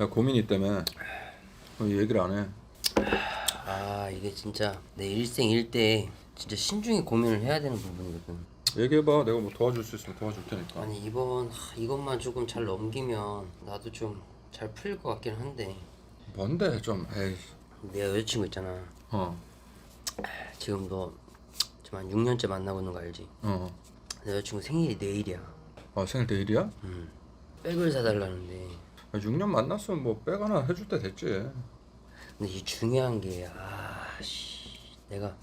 야 고민이 때문에 왜 얘기를 안 해? 아 이게 진짜 내 일생 일대 진짜 신중히 고민을 해야 되는 부분이거든. 얘기해봐. 내가 뭐 도와줄 수 있으면 도와줄 테니까. 아니 이번 하, 이것만 조금 잘 넘기면 나도 좀 잘 풀릴 것 같긴 한데 뭔데 좀 에이. 내 여자친구 있잖아. 어. 지금 너 지금 한 6년째 만나고 있는 거 알지? 어. 내 여자친구 생일이 내일이야. 아 생일 내일이야? 백을 사달라는데 야, 6년 만났으면 뭐 빼거나 해줄 때 됐지. 근데 이 중요한 게 아씨 내가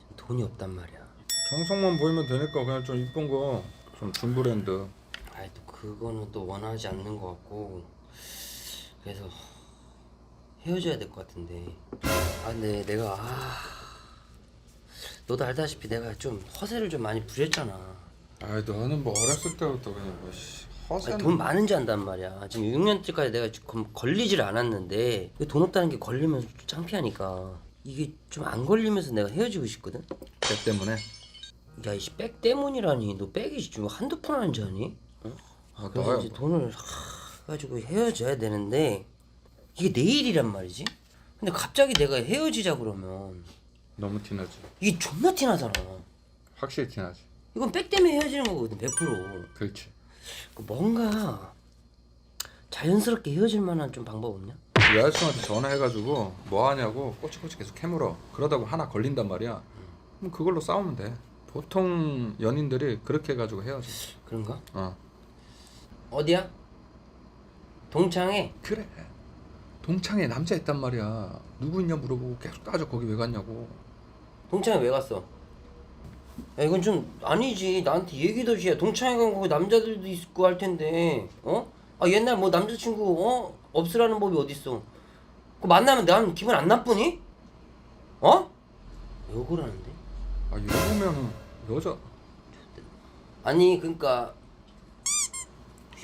지금 돈이 없단 말이야. 정성만 보이면 되니까 그냥 좀 이쁜 거. 좀 중브랜드. 아이 또 그거는 또 원하지 않는 것 같고 그래서 헤어져야 될 것 같은데 아 근데 내가 아 너도 알다시피 내가 좀 허세를 좀 많이 부렸잖아 아이 너는 뭐 어렸을 때부터 그냥 뭐 씨, 아니, 돈 많은지 안단 말이야 지금 6년째까지 내가 지금 걸리질 않았는데 그돈 없다는 게 걸리면 좀 창피하니까 이게 좀 안 걸리면서 내가 헤어지고 싶거든 때 때문에. 야 이씨 백 때문이라니 너 백이 좀 한두 푼 하는지 아니? 아 그래서 나야. 이제 돈을 하, 가지고 헤어져야 되는데 이게 내일이란 말이지. 근데 갑자기 내가 헤어지자 그러면 너무 티나지. 이게 존나 티나잖아. 확실히 티나지. 이건 백 때문에 헤어지는 거거든 100%. 그렇지. 그 뭔가 자연스럽게 헤어질 만한 좀 방법 없냐? 여자친구한테 전화해가지고 뭐 하냐고 꼬치꼬치 계속 캐물어. 그러다가 하나 걸린단 말이야. 그럼 그걸로 싸우면 돼. 보통 연인들이 그렇게 해가지고 헤어져. 그런가? 어. 어디야? 동창회. 그래. 동창에 남자 있단 말이야. 누구 있냐 물어보고 계속 따져 거기 왜 갔냐고. 동창회 왜 갔어? 야 이건 좀 아니지 나한테 얘기도 해야 동창회 간 거기 남자들도 있고 할 텐데 어? 아 옛날 뭐 남자친구 어? 없으라는 법이 어딨어 그 만나면 난 기분 안 나쁘니? 어? 욕을 하는데? 아 이러면 여자 아니 그니까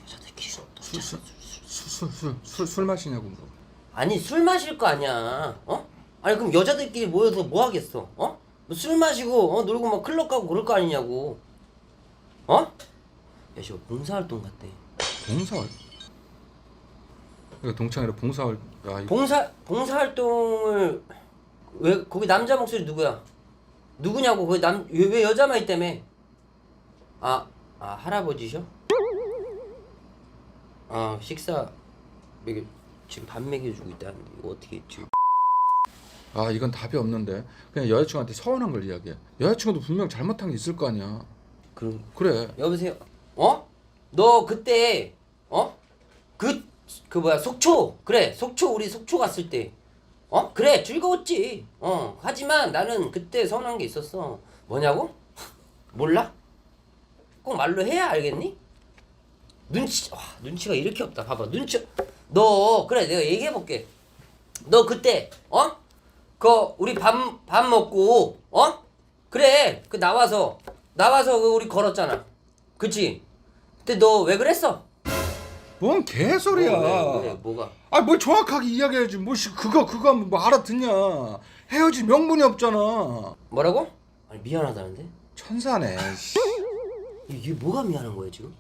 여자들끼리 술술 술 술 술 마시냐고 물어. 아니 술 마실 거 아니야 어? 아니 그럼 여자들끼리 모여서 뭐 하겠어 어? 뭐술 마시고 어? 놀고 막 클럽 가고 그럴 거 아니냐고 어? 야씨 봉사활동 갔대 봉사활. 이거 동창회로 봉사활. 야 이거 봉사 봉사활동을 왜 거기 남자 목소리 누구야? 누구냐고 거기 남왜 왜 여자만 있다며? 아, 아 할아버지셔? 아 식사 먹여 지금 밥 먹여주고 있다는데 이거 어떻게 지금? 아 이건 답이 없는데 그냥 여자친구한테 서운한 걸 이야기해. 여자친구도 분명 잘못한 게 있을 거 아니야. 그럼 그래. 여보세요? 어? 너 그때 어? 그, 그 뭐야 속초 그래 속초 우리 속초 갔을 때 어? 그래 즐거웠지 어 하지만 나는 그때 서운한 게 있었어 뭐냐고? 몰라? 꼭 말로 해야 알겠니? 눈치 와 눈치가 이렇게 없다 봐봐 눈치 너 그래 내가 얘기해 볼게 너 그때 어? 그 우리 밥 밥 먹고 어? 그래 그 나와서 나와서 그 우리 걸었잖아 그치? 근데 너 왜 그랬어? 뭔 개소리야. 뭐, 왜, 왜, 뭐가? 아 뭘 정확하게 이야기해야지. 뭐 씨, 그거 그거 하면 뭐 알아듣냐. 헤어질 명분이 없잖아. 뭐라고? 아니 미안하다는데? 천사네. 씨. 이게 뭐가 미안한 거야 지금?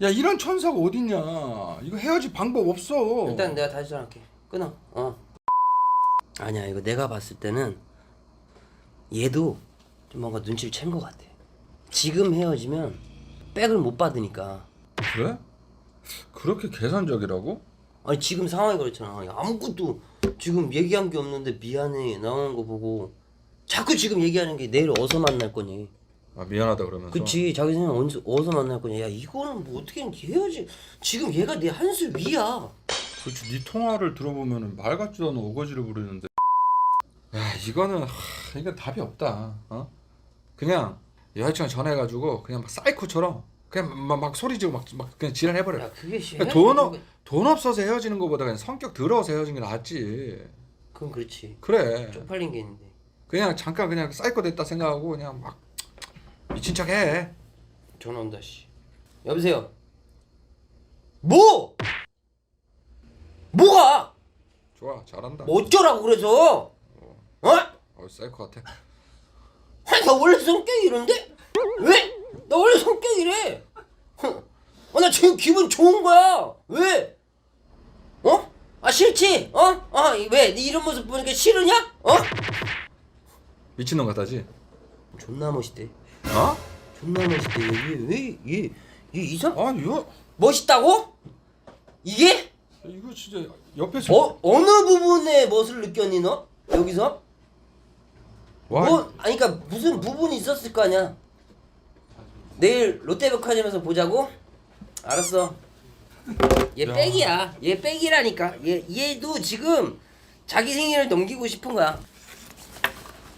야 이런 천사가 어딨냐. 이거 헤어질 방법 없어. 일단 내가 다시 전화할게 끊어 어 아니야 이거 내가 봤을 때는 얘도 좀 뭔가 눈치를 챈 것 같아 지금 헤어지면 백을 못 받으니까 그래? 그렇게 계산적이라고? 아니 지금 상황이 그렇잖아 야, 아무것도 지금 얘기한 게 없는데 미안해 나오는 거 보고 자꾸 지금 얘기하는 게 내일 어디서 만날 거니 아 미안하다 그러면서. 그치 자기 생각 어디서, 어디서 만날 거냐 야 이거는 뭐 어떻게 헤어지 지금 얘가 내 한술 위야 그렇지. 네 통화를 들어보면 말 같지도 않은 오거지를 부르는데. 야 이거는 하, 이건 답이 없다. 어? 그냥 여자친구 전화해가지고 그냥 막 사이코처럼 그냥 막, 막 소리 지르고 막, 막 그냥 지랄해버려. 야 그게 씨 그러니까 돈, 없, 돈 없어서 헤어지는 것보다 그냥 성격 더러워서 헤어지는 게 낫지. 그건 그렇지 그래. 쪽팔린 게 있는데 그냥 잠깐 그냥 사이코 됐다 생각하고 그냥 막 미친 척 해. 전화 온다 씨 여보세요 뭐 뭐가 좋아, 잘한다. 뭐 어쩌라고 그래서 어? 어, 사이코 같아. 아니 나 원래 성격이 이런데 왜? 나 원래 성격이 이래 어, 나 지금 기분 좋은 거야 왜? 어? 싫지? 어? 어? 왜? 네 이런 모습 보니까 싫으냐? 어? 미친놈 같다지? 존나 멋있대. 어? 존나 멋있대. 얘왜얘얘 이상? 아 이거 멋있다고? 이게? 이거 진짜 옆에서 어 어느 부분에 멋을 느꼈니 너? 여기서? 와뭐 아니 그러니까 무슨 부분이 있었을 거 아니야. 내일 롯데백화점에서 보자고? 알았어. 얘 야. 백이야. 얘 백이라니까. 얘 얘도 지금 자기 생일을 넘기고 싶은 거야.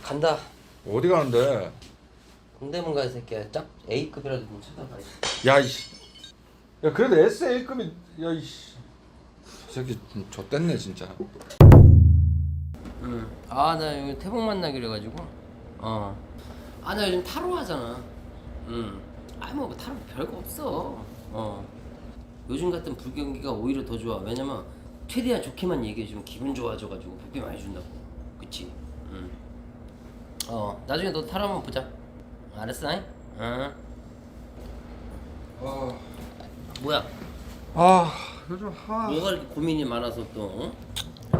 간다. 어디 가는데? 동대문 가야 새끼야. 짝 A급이라도 좀 찾아봐야지. 야 이씨. 야 그래도 SA급이 야 이씨. 저 새끼 좀 좆됐네 진짜. 응. 아, 나 여기 태복 만나기로 해가지고. 어. 아, 나 요즘 타로 하잖아. 응. 아, 뭐 타로 별거 없어. 어. 요즘 같은 불경기가 오히려 더 좋아. 왜냐면 최대한 좋게만 얘기해주면 기분 좋아져가지고 복비 많이 준다고. 그치? 응. 어. 나중에 너 타로 한번 보자. 알았어? 잉? 응. 아, 뭐야? 아 요즘 하. 뭐가 이렇게 고민이 많아서 또? 어?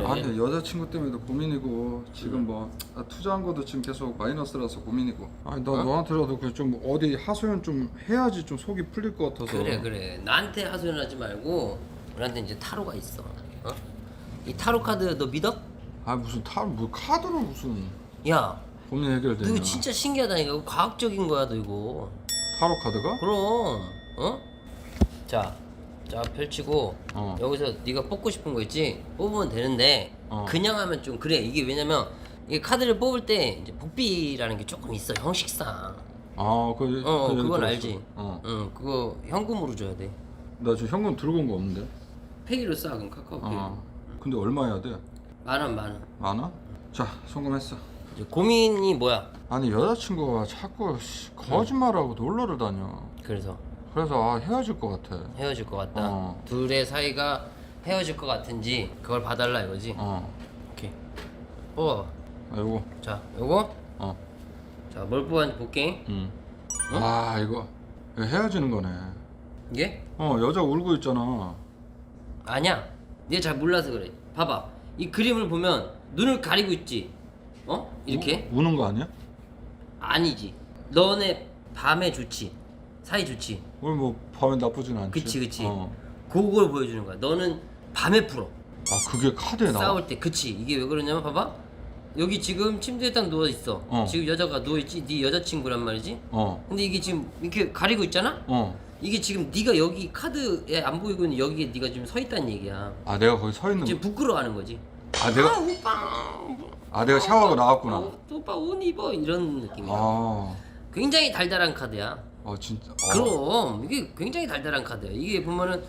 그래. 아 근데 여자친구 때문에도 고민이고 지금 뭐 아, 투자한 것도 지금 계속 마이너스라서 고민이고 아니 나 어? 너한테라도 그 좀 어디 하소연 좀 해야지 좀 속이 풀릴 것 같아서 그래 그래 나한테 하소연하지 말고 우리한테 이제 타로가 있어 어? 이 타로 카드 너 믿어? 아 무슨 타, 뭐 카드로 무슨 야 고민 해결되냐 이거 진짜 신기하다니까 이거 과학적인 거야 너 이거 타로 카드가? 그럼 어? 자, 자 펼치고 어. 여기서 네가 뽑고 싶은 거 있지? 뽑으면 되는데 어. 그냥 하면 좀 그래 이게 왜냐면 이 카드를 뽑을 때 이제 복비라는 게 조금 있어 형식상 아, 그, 어 그 그건. 알지 어. 응 그거 현금으로 줘야 돼 나 지금 현금 들고 온 거 없는데. 페이로 싸 그럼 카카오페이 어. 근데 얼마 해야 돼? 만원 만원 많아? 자, 송금했어. 이제 고민이 뭐야? 아니 여자친구가 자꾸 씨, 거짓말하고 놀러를 다녀. 그래서 그래서 아, 헤어질 것 같아. 헤어질 것 같다. 어. 둘의 사이가 헤어질 것 같은지 그걸 봐달라 이거지. 어. 오케이. 뽑아. 아, 요거. 자, 요거. 어. 자, 뭘 뽑았는지 볼게. 응. 아, 이거. 이거 헤어지는 거네. 이게 어, 여자 울고 있잖아. 아니야. 얘잘 몰라서 그래. 봐봐. 이 그림을 보면 눈을 가리고 있지. 어? 이렇게? 우, 우는 거 아니야? 아니지. 너네 밤에 좋지. 사이 좋지. 오늘 뭐 밤에 나쁘진 않지. 그치, 그치. 어. 그걸 보여주는 거야. 너는 밤에 풀어. 아, 그게 카드에 나와. 싸울 때 그치 이게 왜 그러냐면 봐봐 여기 지금 침대에 딱 누워 있어 어. 지금 여자가 누워 있지 네 여자친구란 말이지 어. 근데 이게 지금 이렇게 가리고 있잖아 어. 이게 지금 네가 여기 카드에 안 보이고 있는 여기에 네가 지금 서 있다는 얘기야 아, 내가 거기 서 있는 지금 거. 부끄러워하는 거지 아, 아 내가 오빠 아, 내가 샤워하고 나왔구나. 아, 오빠 옷 입어 이런 느낌이야 아. 굉장히 달달한 카드야 어, 진짜. 어. 그럼 이게 굉장히 달달한 카드야. 이게 보면은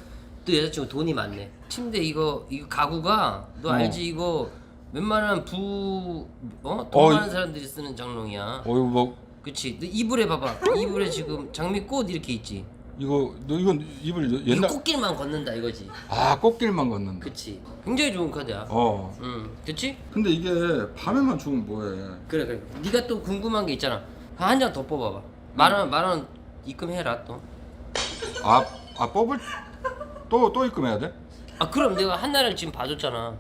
또 여자친구 돈이 많네. 침대 이거 이거 가구가 너 어. 알지 이거 웬만한 부 어? 돈 어, 많은 이- 사람들이 쓰는 장롱이야. 어, 이거 뭐 그치? 너 이불에 봐봐. 이불에 지금 장미꽃 이렇게 있지. 이거 너 이건 입을 이거 옛날 꽃길만 걷는다 이거지. 아, 꽃길만 걷는다. 그치? 굉장히 좋은 카드야. 어. 응, 그치? 근데 이게 밤에만 주면 뭐해? 그래 그래. 네가 또 궁금한 게 있잖아. 한 장 더 뽑아봐. 만원 만원 입금해라 또. 아, 아 뽑을 또 또 입금해야 돼? 아 그럼 내가 한나를 지금 봐줬잖아.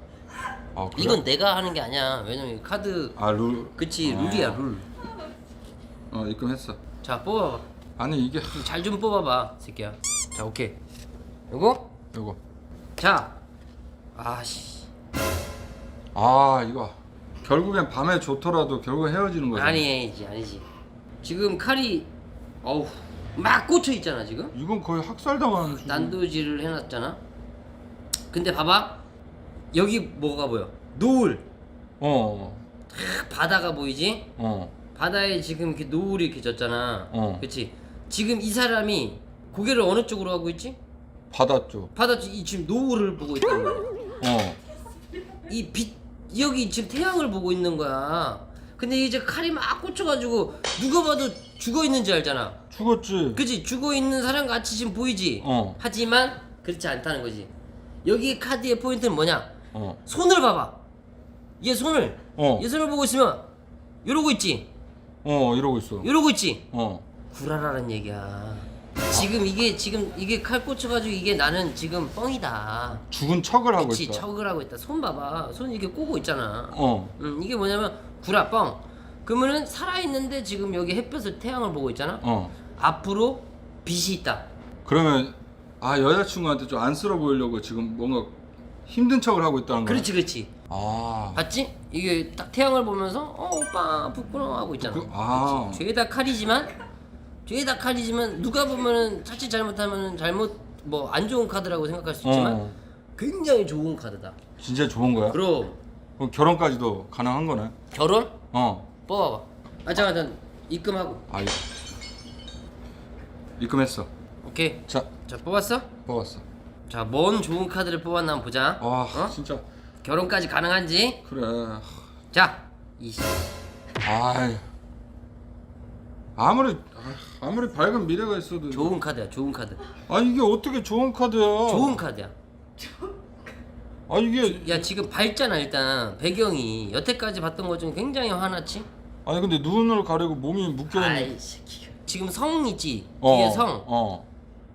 아, 그래? 이건 내가 하는 게 아니야. 왜냐면 이 카드 아, 룰. 그치 아. 룰이야 룰. 어, 입금했어. 자 뽑아봐. 아니 이게 잘 좀 뽑아봐 새끼야. 자 오케이. 요거 이거. 자. 아씨. 아, 이거. 결국엔 밤에 좋더라도 결국 헤어지는 거잖아. 아니지 아니지. 지금 칼이 어우 막 꽂혀 있잖아 지금. 이건 거의 학살당하는 수준. 난도질을 해놨잖아. 근데 봐봐. 여기 뭐가 보여? 노을. 어. 탁 바다가 보이지? 어. 바다에 지금 이렇게 노을이 이렇게 졌잖아. 어. 그치? 지금 이 사람이 고개를 어느 쪽으로 하고 있지? 받았죠. 바다 이 지금 노을을 보고 있단 말이야. 어. 이 빛 여기 지금 태양을 보고 있는 거야. 근데 이제 칼이 막 꽂혀가지고 누가 봐도 죽어 있는지 알잖아. 죽었지. 그치? 죽어 있는 사람 같이 지금 보이지. 어. 하지만 그렇지 않다는 거지. 여기 카드의 포인트는 뭐냐? 어. 손을 봐봐. 얘 손을. 어. 얘 손을 보고 있으면 이러고 있지. 어, 이러고 있어. 이러고 있지. 어. 구라라는 얘기야. 지금 이게 지금 이게 칼 꽂혀가지고 이게 나는 지금 뻥이다. 죽은 척을 하고 있다. 척을 하고 있다. 손 봐봐. 손 이렇게 꼬고 있잖아. 어. 음, 이게 뭐냐면 구라 뻥. 그러면은 살아 있는데 지금 여기 햇볕을 태양을 보고 있잖아. 어. 앞으로 빛이 있다. 그러면 아 여자친구한테 좀 안쓰러 보이려고 지금 뭔가 힘든 척을 하고 있다는 거야. 그렇지 그렇지. 아. 봤지? 이게 딱 태양을 보면서 어 오빠 부끄러워 하고 있잖아. 그- 아. 그치? 죄다 칼이지만 죄다 칼이지만 누가 보면은 자칫 잘못하면은 잘못 뭐 안 좋은 카드라고 생각할 수 있지만 어. 굉장히 좋은 카드다. 진짜 좋은 거야? 그럼 그럼 결혼까지도 가능한 거네. 결혼 어. 뽑아봐. 아 잠깐 잠깐 입금하고 아. 이- 입금했어. 오케이. 자, 자 뽑았어? 뽑았어. 자 뭔 좋은 카드를 뽑았나 한번 보자. 와, 어? 진짜 결혼까지 가능한지. 그래. 자 이씨. 아이. 아무리 아, 아무리 밝은 미래가 있어도 좋은 카드야 좋은 카드. 아 이게 어떻게 좋은 카드야? 좋은 카드야. 아 이게 야 지금 밝잖아 일단 배경이 여태까지 봤던 것 중 굉장히 화났지? 아니 근데 눈을 가리고 몸이 묶여 있는 아이 새끼 지금 성 있지? 뒤에 성? 어.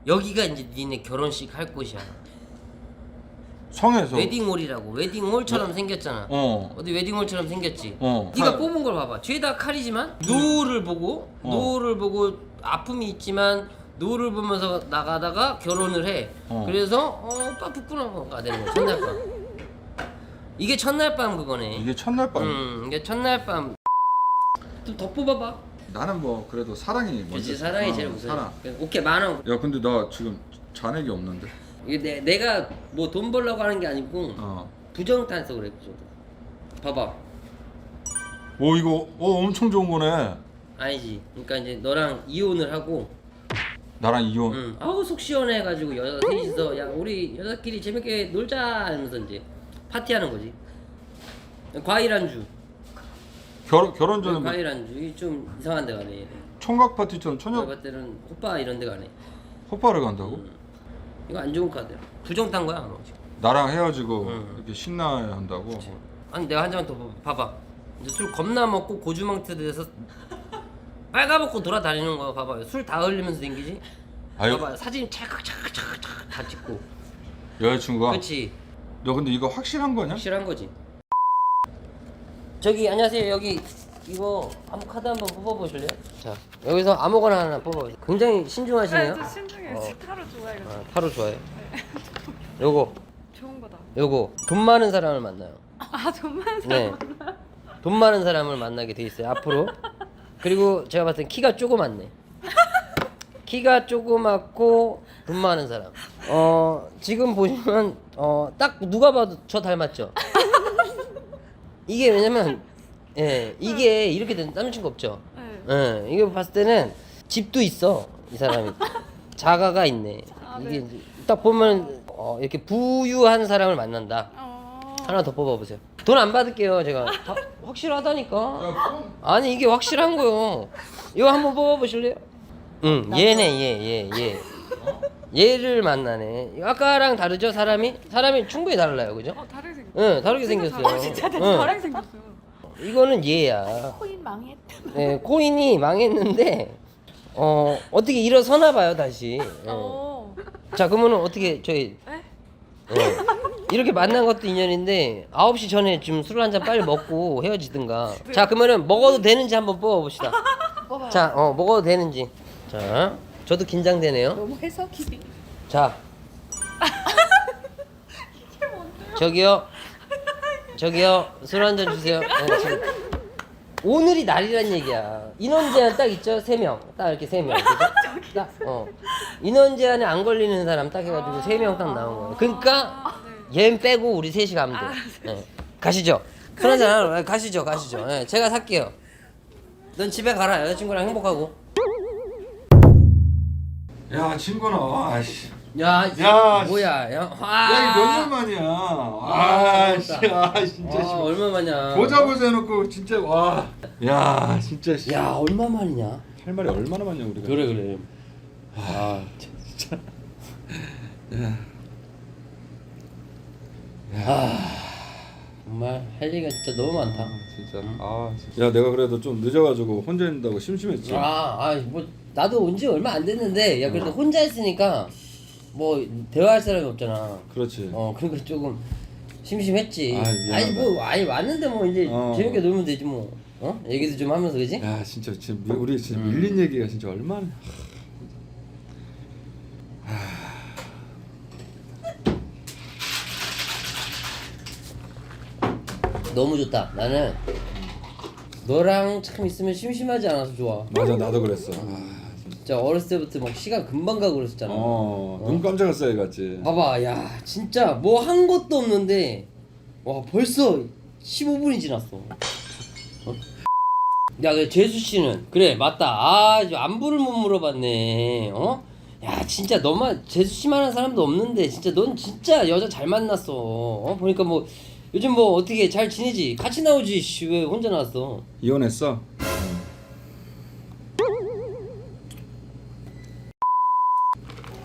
여기가 이제 니네 결혼식 할 곳이야. 성에서? 웨딩홀이라고. 웨딩홀처럼 생겼잖아. 어. 어디 웨딩홀처럼 생겼지? 어. 네가 칼- 뽑은 걸 봐봐. 죄다 칼이지만 노을을 보고 어. 노을을 보고 아픔이 있지만 노을을 보면서 나가다가 결혼을 해. 어. 그래서 어 오빠 부끄러워가? 되는 거야 첫날 밤. 이게 첫날 밤 그거네. 이게 첫날 밤. 음 이게 첫날 밤. 좀 더 뽑아봐 나는 뭐 그래도 사랑이 먼저. 그치 사랑이 어, 제일 우선 사랑. 오케이 만 원 야 근데 나 지금 잔액이 없는데. 이게 내, 내가 뭐 돈 벌려고 하는 게 아니고 어. 부정타서 그래 부정 봐봐 오 이거 어 엄청 좋은 거네. 아니지 그러니까 이제 너랑 이혼을 하고 나랑 이혼. 응. 아우 속 시원해가지고 여자 셋이서 야 우리 여자끼리 재밌게 놀자 하면서 이제 파티하는 거지 과일 안주 결혼 결혼 전에 뭐 안주 이좀 이상한 데 가네. 총각 파티처럼 내가 처녀 봤을 때는 오빠 이런 데 가네 호빠를 간다고? 이거 안 좋은 카드야 부정 탄 거야 아마 지금 나랑 헤어지고 응. 이렇게 신나야 한다고. 아니 내가 한 잔만 더 봐봐. 봐봐. 이제 술 겁나 먹고 고주망태 돼서 빨가벗고 돌아다니는 거 봐봐. 술 다 흘리면서 댕기지. 아유 봐봐 사진 찰칵찰칵찰칵 다 찍고. 여자친구가. 그렇지. 너 근데 이거 확실한 거냐? 확실한 거지. 저기 안녕하세요. 여기 이거 아무 카드 한번 뽑아보실래요? 자 여기서 아무거나 하나 뽑아보세요. 굉장히 신중하시네요. 네, 저 신중해요. 어. 타로 좋아해요. 아, 타로 좋아해. 요거 좋은 거다. 요거 돈 많은 사람을 만나요. 아 정말 네. 돈 많은 사람을 만나게 돼 있어요 앞으로. 그리고 제가 봤을 땐 키가 조그맣네. 키가 조그맣고 돈 많은 사람. 어 지금 보시면 어 딱 누가 봐도 저 닮았죠. 이게 왜냐면 예 이게 이렇게 된 남자친구 없죠. 네. 예 이거 봤을 때는 집도 있어 이 사람이 자가가 있네. 아, 이게 네. 이제 딱 보면 어, 이렇게 부유한 사람을 만난다. 어. 하나 더 뽑아보세요. 돈 안 받을게요, 제가. 다 확실하다니까. 아니 이게 확실한 거요. 이거 한번 뽑아보실래요? 응, 얘네, 얘, 얘, 얘. 얘를 만나네. 아까랑 다르죠, 사람이? 사람이 충분히 달라요, 그죠? 어 다르게 생겼. 응, 다르게 생겼어요. 아 진짜 응. 다르게 생겼어요. 이거는 얘야. 코인 망했다. 네, 코인이 망했는데 어 어떻게 일어서나 봐요, 다시. 예. 어. 자, 그러면은 어떻게 저희 네? 예. 이렇게 만난 것도 인연인데 9시 전에 좀 술 한 잔 빨리 먹고 헤어지든가. 자, 그러면은 먹어도 되는지 한번 뽑아 봅시다. 뽑아요. 자, 어, 먹어도 되는지. 자. 저도 긴장되네요. 너무 해석이. 자. 저기요. 저기요. 술 한 잔 주세요. 네, 지금. 오늘이 날이란 얘기야. 인원 제한 딱 있죠? 세 명. 딱 이렇게 세 명. 그죠? 딱, 어. 인원 제한에 안 걸리는 사람 딱 해가지고 세 명 딱 나온 거예요. 그러니까 얘 빼고 우리 셋이 가면 돼. 네. 가시죠. 술 한잔 하러 가시죠, 가시죠. 네, 제가 살게요. 넌 집에 가라. 여자친구랑 행복하고. 야 친구나. 아씨. 야, 야, 뭐야? 야, 야 이거 몇년 만이야. 아, 씨, 아 진짜 아, 씨. 얼마 만이야? 보자 보자 해놓고 진짜 와. 야 진짜 씨. 야, 얼마 만이냐? 할 말이 얼마나 많냐 우리가. 그래 그래. 아, 정말 할 얘기가 진짜 너무 많다. 진짜. 아 진짜. 야 내가 그래도 좀 늦어가지고 혼자 있는다고 심심했지. 아, 아, 뭐 나도 온 지 얼마 안 됐는데 야 그래도 혼자 있으니까 뭐 대화할 사람이 없잖아. 그렇지. 어 그러니까 조금 심심했지. 아, 미안하다. 아니 뭐 아니 왔는데 뭐 이제 어. 재밌게 놀면 되지 뭐. 어 얘기도 좀 하면서 그지? 야 진짜 지금 미- 우리 진짜 음. 밀린 얘기가 진짜 얼마나. 너무 좋다. 나는 너랑 참 있으면 심심하지 않아서 좋아. 맞아 나도 그랬어. 아, 진짜 어렸을 때부터 막 시간 금방 가고 그랬었잖아. 어, 눈 깜짝했어야 갔지. 봐봐, 야, 진짜 뭐 한 것도 없는데, 와, 벌써 15분이 지났어. 어? 야, 그 재수 씨는 그래, 맞다. 아, 안부를 못 물어봤네. 어? 야, 진짜 너만 재수 씨만한 사람도 없는데, 진짜 넌 진짜 여자 잘 만났어. 어? 보니까 뭐 요즘 뭐 어떻게 잘 지내지? 같이 나오지. 씨, 왜 혼자 나왔어? 이혼했어.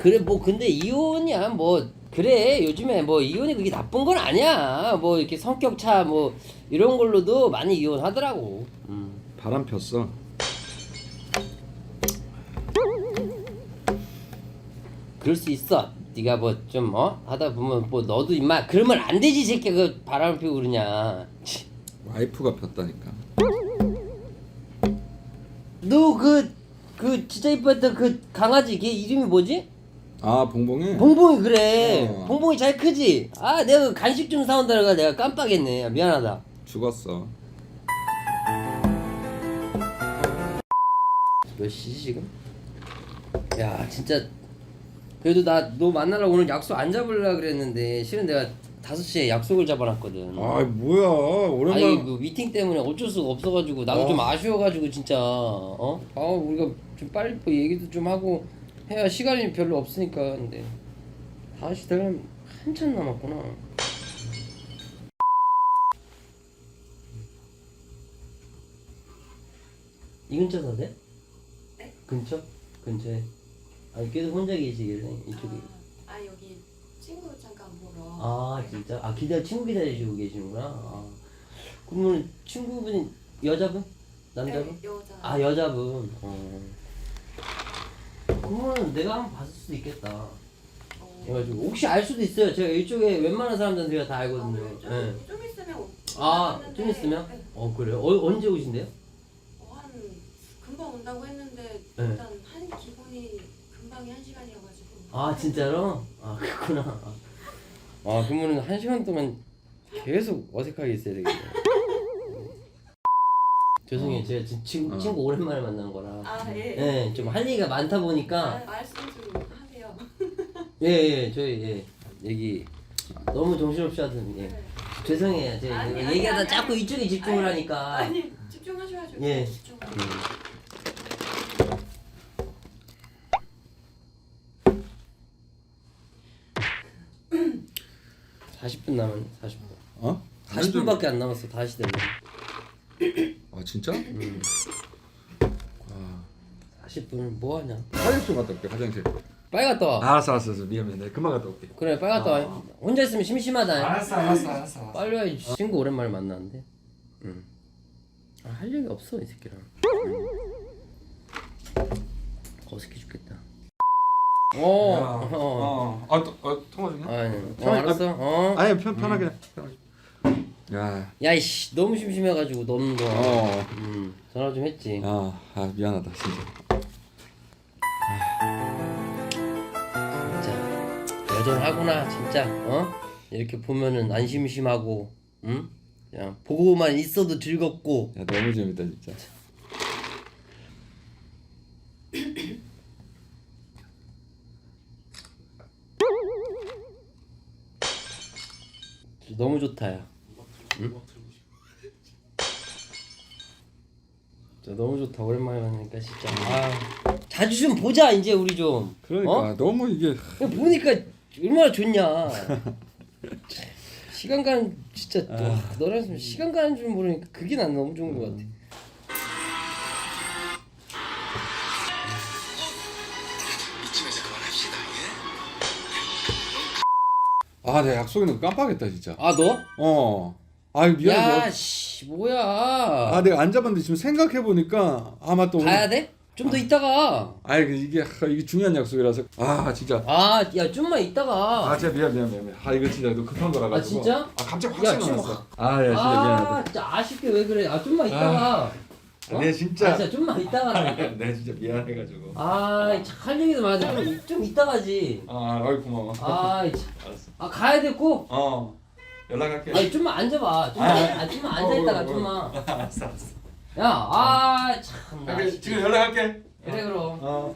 그래 뭐 근데 이혼이야 뭐 그래 요즘에 뭐 이혼이 그게 나쁜 건 아니야 뭐 이렇게 성격 차 뭐 이런 걸로도 많이 이혼하더라고 음. 바람 폈어. 그럴 수 있어 네가 뭐 좀 어 하다 보면 뭐 너도 임마 그러면 안 되지 이 새끼 그 바람을 피우고 그러냐 와이프가 폈다니까. 너그 그 진짜 이뻤던 그 강아지 걔 이름이 뭐지? 아 봉봉이. 봉봉이 그래 어. 봉봉이 잘 크지? 아 내가 그 간식 좀 사온다가 내가 깜빡했네 미안하다 죽었어. 몇 시지 지금? 야 진짜 그래도 나 너 만나려고 오늘 약속 안 잡으려 그랬는데 실은 내가 5시에 약속을 잡아놨거든 아 뭐야 오랜만. 아니 그 미팅 때문에 어쩔 수가 없어가지고 나도 어. 좀 아쉬워가지고 진짜 어? 아 우리가 좀 빨리 뭐 얘기도 좀 하고 해야 시간이 별로 없으니까 근데 5시 되면 한참 남았구나 이 근처 사세? 네? 근처? 근처에 아니 계속 혼자 계시길래 이쪽에 아, 아 여기 친구 잠깐 보러. 아 진짜? 아 기다 친구 기다리시고 계시는구나. 아. 그러면 친구분이 여자분? 남자분? 네, 여자. 아 여자분. 어. 그러면 내가 한번 봤을 수도 있겠다. 어. 그래가지고 혹시 알 수도 있어요. 제가 이쪽에 웬만한 사람들은 제가 다 아, 알거든요. 그래요? 좀, 예. 좀 있으면 오- 아, 오는데, 좀 있으면? 네. 어 그래요? 어, 언제 오신대요? 어, 한 금방 온다고 했는데 네. 일단 한 기본이 금방이 한 시간이어가지고. 아 진짜로? 아 그렇구나. 아 그러면 한 시간 동안 계속 어색하게 있어야 되겠네. 죄송해요. 제가 지- 친구, 어. 친구 오랜만에 만난 거라. 아 예. 네, 좀할 얘기가 많다 보니까 아, 말씀 좀 하세요. 예, 예, 저희 예, 얘기 너무 정신없이 하던 예. 네. 죄송해요. 제가 아니, 아니, 얘기하다 아니, 자꾸 아니. 이쪽에 집중을 아니, 하니까 아니 집중하셔야죠. 예. 집중. 음. 40분 남은 40분. 어? 40분밖에 안 남았어. 다시 되면. 아 진짜? 음. 아 40분을 뭐 하냐? 화장실 갔다 올게 화장실. 빨리 갔다 와. 알았어 알았어 알았어. 미안해. 내가 금방 갔다 올게. 그래, 빨리 갔다 와. 혼자 있으면 심심하다. 알았어 알았어 알았어. 빨리 와. 이 친구 오랜만에 만났는데. 응. 아, 할 얘기 없어 이 새끼랑. 응. 어색해 죽겠다. 어. 어. 어. 아, 또, 어, 통화 중이야? 아니, 어, 편- 알았어. 어. 아니 편 편하게. 편하게. 야. 야이씨 너무 심심해가지고 너는 거. 어. 음 전화 좀 했지. 아, 아 미안하다 진짜. 진짜 여전하구나 진짜. 어? 이렇게 보면은 안 심심하고, 응? 그냥 보고만 있어도 즐겁고. 야 너무 재밌다 진짜. 너무 좋다야. 응? 진짜 너무 좋다 오랜만에 만나니까 진짜. 아 자주 좀 보자 이제 우리 좀. 그러니까 어? 너무 이게 그냥 보니까 얼마나 좋냐. 시간 가는 진짜 와, 너랑 있으면 시간 가는 줄 모르니까 그게 난 너무 좋은 것 같아. 아 내가 약속 있는 거 깜빡했다 진짜. 아 너? 어. 아 미안해. 야 씨 뭐야? 아 내가 안 잡았는데 지금 생각해 보니까 아 맞다 오늘 가야 돼? 좀 더 있다가. 아이 그 이게 하, 이게 중요한 약속이라서 아 진짜 아, 야 좀만 있다가. 아 진짜 미안 미안 미안 미안. 아 이거 진짜 너 급한 거라 가지고 아, 진짜? 아 갑자기 야, 확 지금 생각났어 아야 진짜 아, 미안하다 진짜 아쉽게 왜 그래? 아 좀만 있다가. 어? 내 진짜 아, 진짜 좀만 있다가. 내 진짜 미안해가지고 아, 참, 할 얘기도 많은데 좀, 좀 있다가지. 아 어이 고마워 아, 참. 알았어 아 가야 됐고. 어 연락할게 아니 좀만 앉아봐. 좀만, 아, 아, 좀만 앉아 있다가 어, 어, 어. 좀만. 알았어 알았어 야, 아, 참. 나 그래, 지금 연락할게 그래 그럼. 어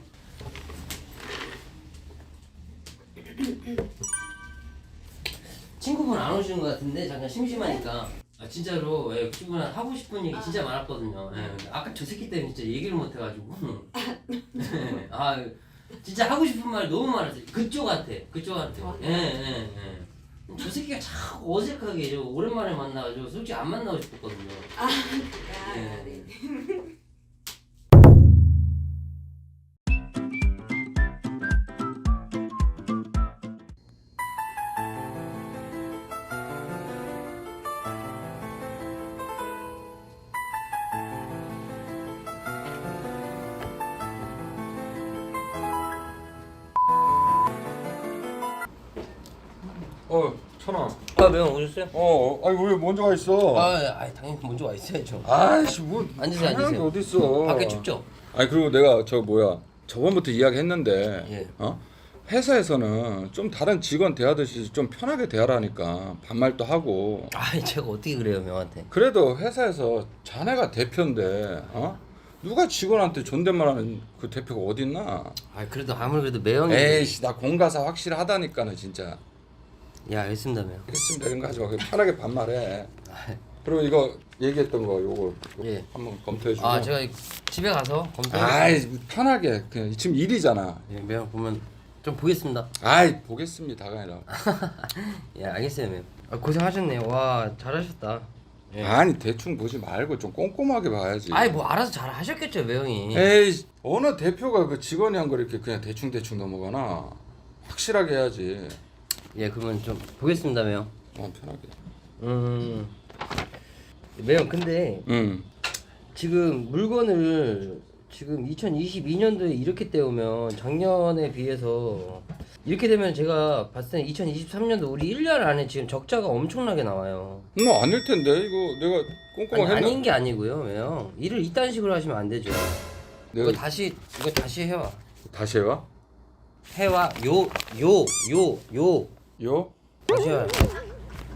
친구분 안 오시는 것 같은데 잠깐 심심하니까. 아 진짜로 예, 친구분 하고 싶은 얘기 진짜 많았거든요. 예, 근데 아까 저 새끼 때문에 진짜 얘기를 못 해가지고. 예, 아 진짜 하고 싶은 말 너무 많았어요. 그쪽한테 그쪽한테. 예, 예, 예. 저 새끼가 자꾸 어색하게 저 오랜만에 만나가지고 솔직히 안 만나고 싶었거든요. 아, 아. 매형 오셨어요? 어, 아니 왜 먼저 가 있어? 아, 아 당연히 먼저 와 있어야죠. 아이씨 뭐 앉으세요, 당연한 게 앉으세요. 어딨어? 밖에 춥죠? 아니 그리고 내가 저 뭐야 저번부터 이야기했는데 예. 어 회사에서는 좀 다른 직원 대하듯이 좀 편하게 대하라니까 반말도 하고 아 제가 어떻게 그래요 명한테? 그래도 회사에서 자네가 대표인데 어 누가 직원한테 존댓말하는 그 대표가 어딨나? 아 그래도 아무래도 매형이. 에이씨 나 공가사 확실하다니까는 진짜 야 매형. 했습니다 이런 거 하지 마 그냥 편하게 반말해 그리고 이거 얘기했던 거 요거 예. 한번 검토해 주고 아 제가 집에 가서 검토. 아이 편하게 그냥 지금 일이잖아 예, 매형 보면 좀 보겠습니다. 아이 보겠습니다가 아니라 예 알겠어요 매형. 아, 고생하셨네요. 와 잘하셨다. 예. 아니 대충 보지 말고 좀 꼼꼼하게 봐야지 아이 뭐 알아서 잘 하셨겠죠 매형이. 에이 어느 대표가 그 직원이 한거 이렇게 그냥 대충 대충 넘어가나 확실하게 해야지 예 그러면 좀 보겠습니다 매형. 어 편하게 음. 매형 근데 응 지금 물건을 지금 2022년도에 이렇게 떼오면 작년에 비해서 이렇게 되면 제가 봤을 때 2023년도 우리 1년 안에 지금 적자가 엄청나게 나와요. 뭐 아닐 텐데 이거 내가 아니, 꼼꼼하게 했나 아닌 게 아니고요, 왜요? 일을 이딴 식으로 하시면 안 되죠. 내가 이거 다시 이거 다시 해와. 다시 해와 해와 요 요 요 요 요? 다시.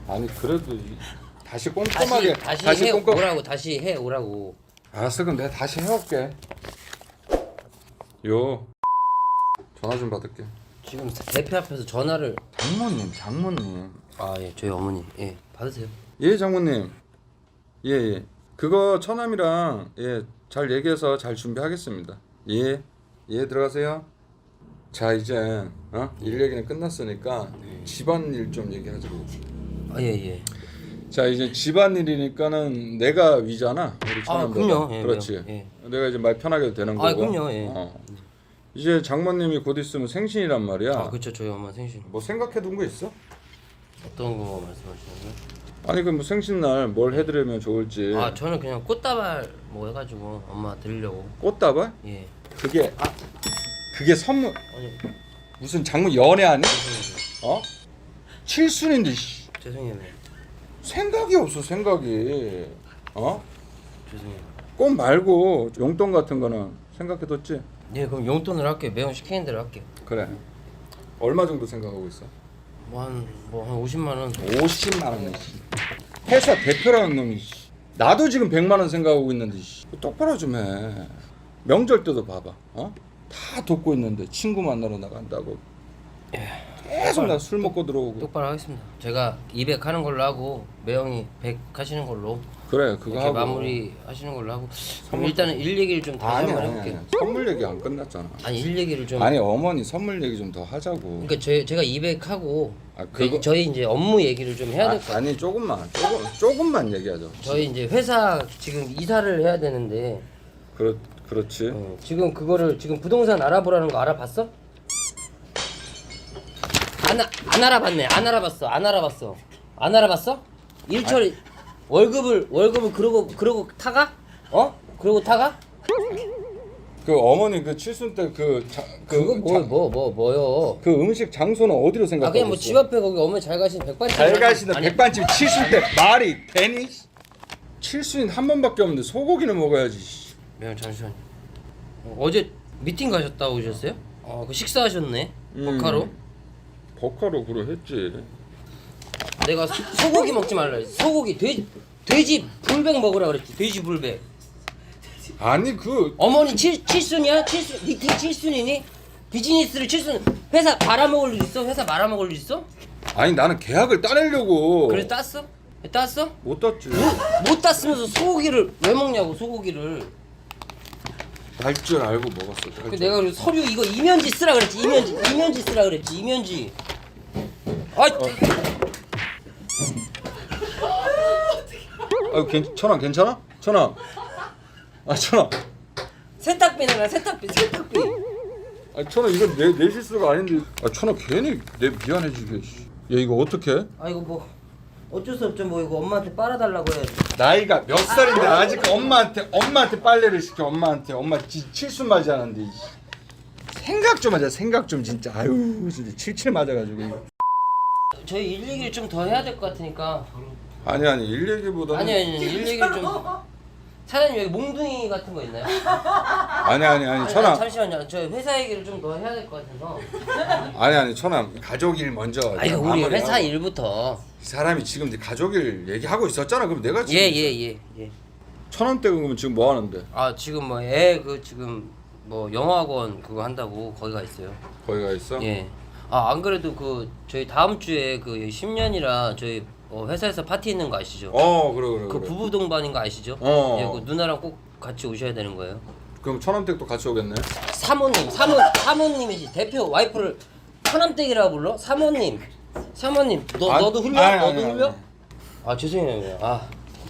아니 그래도 이- 다시 다시 꼼꼼하게 다시, 해 꼼꼼 오라고 다시 해 오라고. 알았어 그럼 내가 다시 해올게. 요. 전화 좀 받을게. 지금 대표 앞에서 전화를 장모님 장모님. 아 예 저희 어머니 예 받으세요. 예 장모님. 예 예. 그거 처남이랑 예 잘 얘기해서 잘 준비하겠습니다. 예 예 들어가세요 자 이제 어 일 얘기는 끝났으니까 집안일 좀 얘기하자고 아예 예. 자 이제 집안일이니까는 내가 위잖아 우리 아 처남보다 그럼요. 예, 그렇지. 예. 내가 이제 말 편하게 되는 거고 아, 그럼요, 예. 어. 이제 장모님이 곧 있으면 생신이란 말이야 아 그렇죠 저희 엄마 생신 뭐 생각해 둔 거 있어? 어떤 거 말씀하시는 거예요? 아니 그 뭐 생신 날 뭘 해드리면 좋을지 아 저는 그냥 꽃다발 뭐 해가지고 엄마 드리려고 꽃다발? 예 그게 아 그게 선물 아니 무슨 장모 연애 아니? 죄송해요 어? 칠순인데 씨. 죄송해요 네. 생각이 없어 생각이 어? 죄송해요 꽃 말고 용돈 같은 거는 생각해뒀지? 예 그럼 용돈을 할게요 매형 시키는 대로 할게요 그래 얼마 정도 생각하고 있어? 뭐한뭐한 50만 원 50만 원 씨. 회사 대표라는 놈이 씨. 나도 지금 100만 원 생각하고 있는데 씨. 똑바로 좀해 명절 때도 봐봐 어? 다 돕고 있는데 친구 만나러 나간다고. 계속 나 술 먹고 들어오고. 똑바로 하겠습니다. 제가 200 하는 걸로 하고 매형이 100 하시는 걸로. 그래 그거 이렇게 하고. 마무리 하시는 걸로 하고. 그럼 일단은 일 얘기를 좀 다시 아니 한번 아니 해볼게요. 아니 선물 얘기 안 끝났잖아. 아니 일 얘기를 좀 아니 어머니 선물 얘기 좀 더 하자고. 그러니까 저, 제가 200 하고 아, 그거- 저희 이제 업무 얘기를 좀 해야 될 것 아, 같아요. 아니 조금만 조금 조금만 얘기하죠 저희 이제 회사 지금 이사를 해야 되는데 그렇 그렇지 어, 지금 그거를 지금 부동산 알아보라는 거 알아봤어? 안, 아- 안 알아봤네 안 알아봤어 안 알아봤어 안 알아봤어? 일처리 월급을 월급을 그러고 그러고 타가? 어? 그러고 타가? 그 어머니 그 칠순 때그 그거 뭐 뭐 뭐 뭐요? 그 음식 장소는 어디로 아 생각하고 그냥 뭐집 앞에 거기 어머니 잘 가시는 백반집 잘 가시는 아니, 백반집 칠순 때 말이 되니? 칠순이 한 번밖에 없는데 소고기는 먹어야지. 네 잠시만요. 어, 어제 미팅 가셨다 오셨어요? 아그 식사하셨네. 음. 버카로. 버카로 그래 했지. 내가 소, 소고기 먹지 말라 했지. 소고기 돼지 돼지 불백 먹으라 그랬지. 돼지 불백. 아니 그 어머니 칠 칠순이야? 칠순 니팀 칠순이니? 비즈니스를 칠순 회사 말아먹을 일 있어? 회사 말아먹을 일 있어? 아니 나는 계약을 따내려고. 그래 땄어? 땄어? 못 땄지. 못 땄으면서 소고기를 왜 먹냐고 소고기를 날 줄 알고 먹었어. 날 그 줄 내가 그래서 서류 이거 이면지 쓰라 그랬지 이면지 이면지 쓰라 그랬지 이면지 아 아, 괜, 천아 괜찮아? 천아. 아, 천아. 세탁비 내가 세탁비 세탁비 아, 천아 이건 내, 내 실수가 아닌데. 아, 천아 괜히 내 미안해지게. 씨. 야, 이거 어떡해? 아 이거 뭐 어쩔 수 없죠. 뭐 이거 엄마한테 빨아달라고 해야지. 나이가 몇 살인데 아 직 엄마한테 엄마한테 빨래를 시켜 엄마한테. 엄마 지, 칠순 맞이하는데. 이. 생각 좀 하자 생각 좀 진짜. 아유 진짜 칠칠 맞아가지고. 이거. 저희 일 얘기를 좀 더 해야 될 것 같으니까. 아니 아니 일 얘기보다는 아니 아니 일 얘기를 좀 사장님 여기 몽둥이 같은 거 있나요? 아니 아니 아니 천아 잠시만요 저 회사 얘기를 좀 더 해야 될 것 같아서 아니 아니 천아 가족 일 먼저 아 이거 우리 마무리하고. 회사 일부터 이 사람이 지금 네 가족 일 얘기하고 있었잖아 그럼 내가 지금 예예 예 예. 천원 대 그러면 지금 뭐 하는데 아 지금 뭐 애 그 지금 뭐 영어학원 그거 한다고 거기 가 있어요. 거기 가 있어? 예. 아 안 그래도 그 저희 다음 주에 그 10년이라 저희 어, 회사에서 파티 있는 거 아시죠? 어 그래 그래 그 그래. 부부 동반인 거 아시죠? 어. 예, 그 누나랑 꼭 같이 오셔야 되는 거예요. 그럼 천원댁도 같이 오겠네 사모님, 사모 사모님이지 대표 와이프를 천암댁이라고 불러? 사모님, 사모님, 너 아, 너도 흘려? 아니, 너도 아니, 흘려? 아니. 아 죄송해요, 형. 아,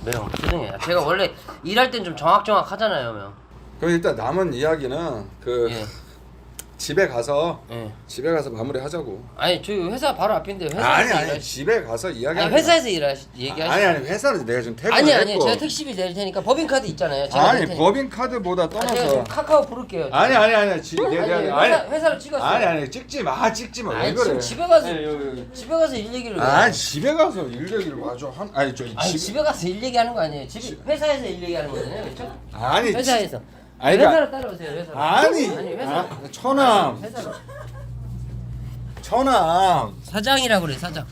매형 죄송해요. 제가 원래 일할 땐 좀 정확정확 하잖아요, 형. 그럼 일단 남은 이야기는 그 예, 집에 가서 예. 집에 가서 마무리하자고 아니 저희 회사 바로 앞인데 회사에서 아니 아니 일하시... 집에 가서 이야기 아니 회사에서 일하시 얘기하시 아니 아니 회사는 내가 지금 퇴근을 아니 아니 했고 제가 택시비 낼 테니까 법인카드 있잖아요. 제가 낼 아니 테니까. 법인 카드보다 아, 제가 떠나서 지금 카카오 부를게요. 아니 아니 아니 지, 아니, 내가 회사, 아니 회사로 찍었어요. 아니 아니 찍지 마 찍지 마 왜 아니, 그래 지금 집에 가서 아니, 여기, 여기. 집에 가서 일 얘기를 왜 아 해요? 집에 가서 일 얘기를 마저 한 아니 저기 아니 집 집에 가서 일 얘기하는 거 아니에요. 집 회사에서 일 얘기하는 거잖아요, 그렇죠? 아니 회사에서. 아니, 그러니까- 회사로 따라오세요, 회사로. 아니 아니 회사. 아, 천암 회사로. 천암 사장이라고 그래, 사장.